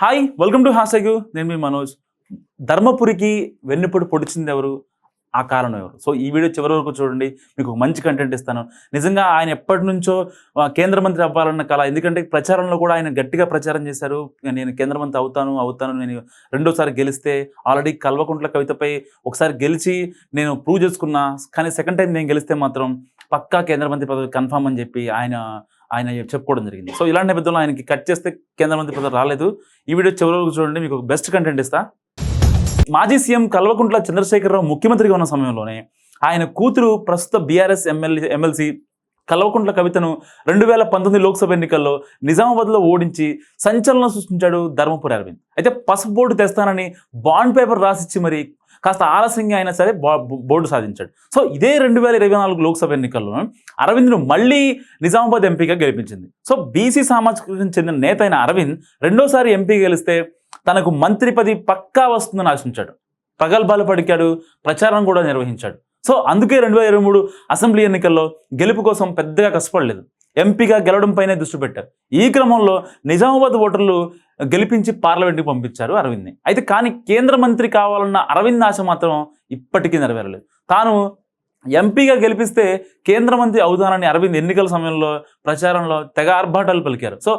Hi welcome to హాసగు నేను మీ మనోజ్. ధర్మపురికి వెన్నుపొడి పొడిచింది ఎవరు? ఆ కారణం ఎవరు? సో ఈ వీడియో చివరి వరకు చూడండి. మీకు మంచి కంటెంట్ ఇస్తాను. నిజంగా ఆయన ఎప్పటి నుంచో కేంద్ర మంత్రి అవ్వాలన్న కళ. ఎందుకంటే ప్రచారంలో కూడా ఆయన గట్టిగా ప్రచారం చేశారు. నేను కేంద్ర మంత్రి అవుతాను అవుతాను. నేను రెండోసారి గెలిస్తే ఆల్రెడీ కల్వకుంట్ల కవితపై ఒకసారి గెలిచి నేను ప్రూవ్ చేసుకున్నా. కానీ సెకండ్ టైం నేను గెలిస్తే మాత్రం పక్కా కేంద్ర మంత్రి పదవి కన్ఫామ్ అని చెప్పి ఆయన ఆయన చెప్పుకోవడం జరిగింది. సో ఇలాంటి నేపథ్యంలో ఆయనకి కట్ చేస్తే కేంద్ర మంత్రి పదవి రాలేదు. ఈ వీడియో చివరి వరకు చూడండి మీకు బెస్ట్ కంటెంట్ ఇస్తా. మాజీ సీఎం కల్వకుంట్ల చంద్రశేఖరరావు ముఖ్యమంత్రిగా ఉన్న సమయంలోనే ఆయన కూతురు ప్రస్తుత బీఆర్ఎస్ ఎమ్మెల్యే ఎమ్మెల్సీ కల్వకుంట్ల కవితను రెండు వేల పంతొమ్మిది లోక్సభ ఎన్నికల్లో నిజామాబాద్లో ఓడించి సంచలనం సృష్టించాడు ధర్మపురి అరవింద్. అయితే పసుపు బోర్డు తెస్తానని బాండ్ పేపర్ రాసిచ్చి మరి కాస్త ఆలస్యంగా అయినా సరే బోర్డు సాధించాడు. సో ఇదే రెండు వేల ఇరవై నాలుగు లోక్సభ ఎన్నికల్లో అరవింద్ను మళ్ళీ నిజామాబాద్ ఎంపీగా గెలిపించింది. సో బీసీ సామాజిక చెందిన నేత అయిన అరవింద్ రెండోసారి ఎంపీ గెలిస్తే తనకు మంత్రి పది పక్కా వస్తుందని ఆశించాడు. ప్రగల్భాలు పడికాడు ప్రచారం కూడా నిర్వహించాడు. సో అందుకే రెండు వేల ఇరవై మూడు అసెంబ్లీ ఎన్నికల్లో గెలుపు కోసం పెద్దగా కష్టపడలేదు. ఎంపీగా గెలవడం పైనే దృష్టి పెట్టారు. ఈ క్రమంలో నిజామాబాద్ ఓటర్లు గెలిపించి పార్లమెంట్కి పంపించారు అరవింద్ని. అయితే కానీ కేంద్ర మంత్రి కావాలన్న అరవింద్ ఆశ మాత్రం ఇప్పటికీ నెరవేరలేదు. తాను ఎంపీగా గెలిపిస్తే కేంద్ర మంత్రి అవుతానని అరవింద్ ఎన్నికల సమయంలో ప్రచారంలో తెగ ఆర్భాటాలు పలికారు. సో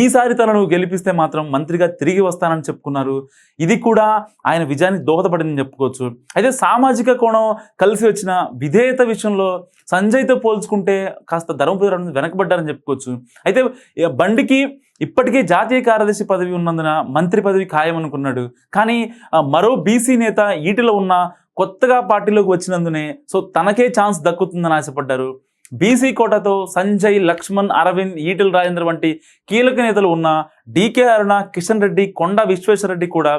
ఈసారి తనను గెలిపిస్తే మాత్రం మంత్రిగా తిరిగి వస్తానని చెప్పుకున్నారు. ఇది కూడా ఆయన విజయానికి దోహదపడిందని చెప్పుకోవచ్చు. అయితే సామాజిక కోణం కలిసి వచ్చిన విధేయత విషయంలో సంజయ్తో పోల్చుకుంటే కాస్త ధర్మపురం వెనకబడ్డారని చెప్పుకోవచ్చు. అయితే బండికి ఇప్పటికే జాతీయ కార్యదర్శి పదవి ఉన్నందున మంత్రి పదవి ఖాయం అనుకున్నాడు కానీ మరో బీసీ నేత ఈటిలో ఉన్న కొత్తగా పార్టీలోకి వచ్చినందునే సో తనకే ఛాన్స్ దక్కుతుందని ఆశపడ్డారు. బీసీ కోటతో సంజయ్ లక్ష్మణ్ అరవింద్ ఈటెల రాజేంద్ర వంటి కీలక నేతలు ఉన్న డీకే అరుణ కిషన్ రెడ్డి కొండ విశ్వేశ్వరరెడ్డి కూడా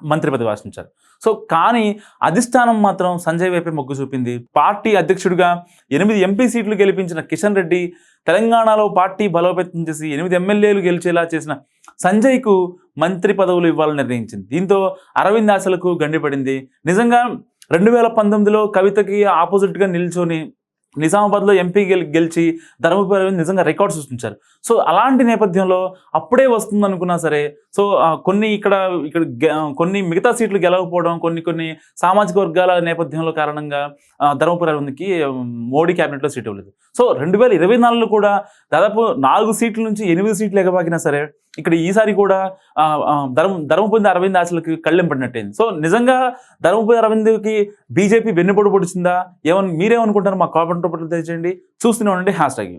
మంత్రి పదవి ఆశించారు. సో కానీ అధిష్టానం మాత్రం సంజయ్ వైపే మొగ్గు చూపింది. పార్టీ అధ్యక్షుడిగా ఎనిమిది ఎంపీ సీట్లు గెలిపించిన కిషన్ రెడ్డి తెలంగాణలో పార్టీ బలోపేతం చేసి ఎనిమిది ఎమ్మెల్యేలు గెలిచేలా చేసిన సంజయ్కు మంత్రి పదవులు ఇవ్వాలని నిర్ణయించింది. దీంతో అరవింద్ ఆశలకు గండిపడింది. నిజంగా రెండు వేల పంతొమ్మిదిలో కవితకి ఆపోజిట్గా నిల్చొని నిజామాబాద్లో ఎంపీ గెలి గెలిచి ధర్మపురి నిజంగా రికార్డ్ సృష్టించారు. సో అలాంటి నేపథ్యంలో అప్పుడే వస్తుంది అనుకున్నా సరే సో కొన్ని ఇక్కడ ఇక్కడ గె- కొన్ని మిగతా సీట్లు గెలవకపోవడం కొన్ని కొన్ని సామాజిక వర్గాల నేపథ్యంలో కారణంగా ధర్మపురి అరవింద్కి మోడీ క్యాబినెట్లో సీట్ ఇవ్వలేదు. సో రెండు వేల ఇరవై నాలుగులో కూడా దాదాపు నాలుగు సీట్ల నుంచి ఎనిమిది సీట్లు ఎగబాకినా సరే ఇక్కడ ఈసారి కూడా ధర్మ ధర్మపురి అరవింద్ ఆశలకి కళ్ళెంపడినట్టయింది సో నిజంగా ధర్మపురి అరవింద్కి బీజేపీ వెన్నుపోటు పొడిచిందా? ఏమని మీరేమనుకుంటారు మా కామెంట్ రూపంలో తెలియజేయండి. చూస్తూనే ఉండండి. Hash tag